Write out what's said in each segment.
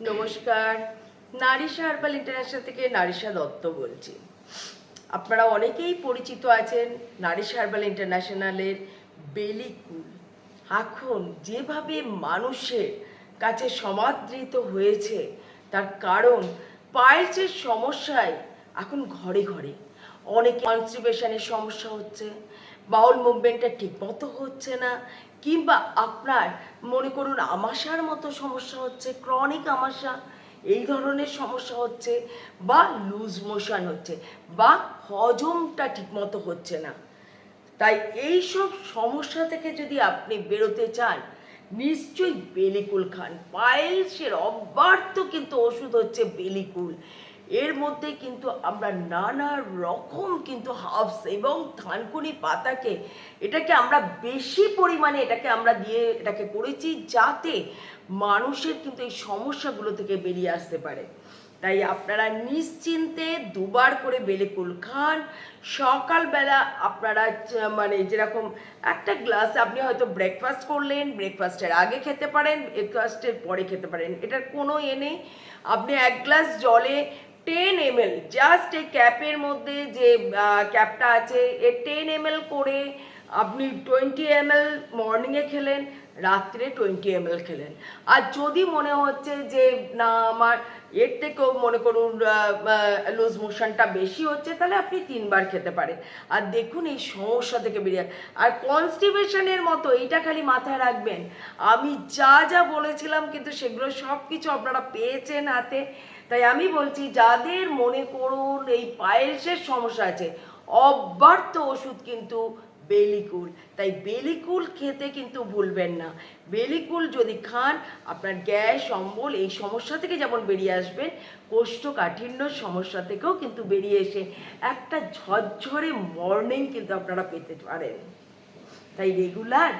নমস্কার। Narisha herbal international থেকে নারিশা দত্ত বলছি। আপনারা অনেকেই পরিচিত আছেন নারিশা হার্বাল ইন্টারন্যাশনালের বেলিকুল। এখন যেভাবে মানুষের কাছে সমাদৃত হয়েছে, তার কারণ পাইলসের সমস্যায় এখন ঘরে ঘরে। অনেক কনস্টিপেশনের সমস্যা হচ্ছে বাউল মুভমেন্টটা ঠিকমতো হচ্ছে না, কিংবা আপনার মনে করুন আমাশার মতো সমস্যা হচ্ছে ক্রনিক আমাশা, এই ধরনের সমস্যা হচ্ছে, বা লুজ মোশন হচ্ছে, বা হজমটা ঠিকমতো হচ্ছে না। তাই এই সব সমস্যা থেকে যদি আপনি বেরোতে চান, নিশ্চয়ই বেলিকুল খান। পায়েলসের অব্যর্থ কিন্তু ওষুধ হচ্ছে বেলিকুল। এর মধ্যে কিন্তু আমরা নানা রকম কিন্তু হার্বস এবং থানকুনি পাতাকে, এটাকে আমরা বেশি পরিমাণে এটাকে আমরা দিয়ে এটাকে করেছি যাতে মানুষের কিন্তু এই সমস্যাগুলো থেকে বেরিয়ে আসতে পারে। তাই আপনারা নিশ্চিন্তে দুবার করে বেলেকুল খান। সকালবেলা আপনারা মানে যেরকম একটা গ্লাস আপনি হয়তো ব্রেকফাস্ট করলেন ব্রেকফাস্টের আগে খেতে পারেন ব্রেকফাস্টের পরে খেতে পারেন। এটার কোনো এ নেই। আপনি এক গ্লাস জলে টেন এম এল জাস্ট এই ক্যাপের মধ্যে যে ক্যাপটা আছে এ টেন এমএল করে আপনি টোয়েন্টি এম এল মর্নিংয়ে খেলেন রাত্রে টোয়েন্টি এমএল খেলেন। আর যদি মনে হচ্ছে যে, না, আমার এর থেকেও মনে করুন লুজ মোশনটা বেশি হচ্ছে, তাহলে আপনি তিনবার খেতে পারেন। আর দেখুন এই সমস্যা থেকে বেরিয়ে আর কনস্টিপেশনের মতো, এইটা খালি মাথায় রাখবেন। আমি যা যা বলেছিলাম, কিন্তু সেগুলো সব কিছু আপনারা পেয়েছেন হাতে। তাই আমি বলছি, যাদের মনে করুন এই পায়েলসের সমস্যা আছে, অব্যর্থ ওষুধ কিন্তু বেলিকুল। তাই বেলিকুল খেতে কিন্তু ভুলবেন না। বেলিকুল যদি খান, আপনার গ্যাস, অম্বল এই সমস্যা থেকে যেমন বেরিয়ে আসবেন, কোষ্ঠকাঠিন্য সমস্যা থেকেও কিন্তু বেরিয়ে এসে একটা ঝরঝরে মর্নিং কিন্তু আপনারা পেতে পারেন। তাই রেগুলার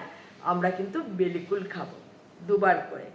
আমরা কিন্তু বেলিকুল খাব দুবার করে।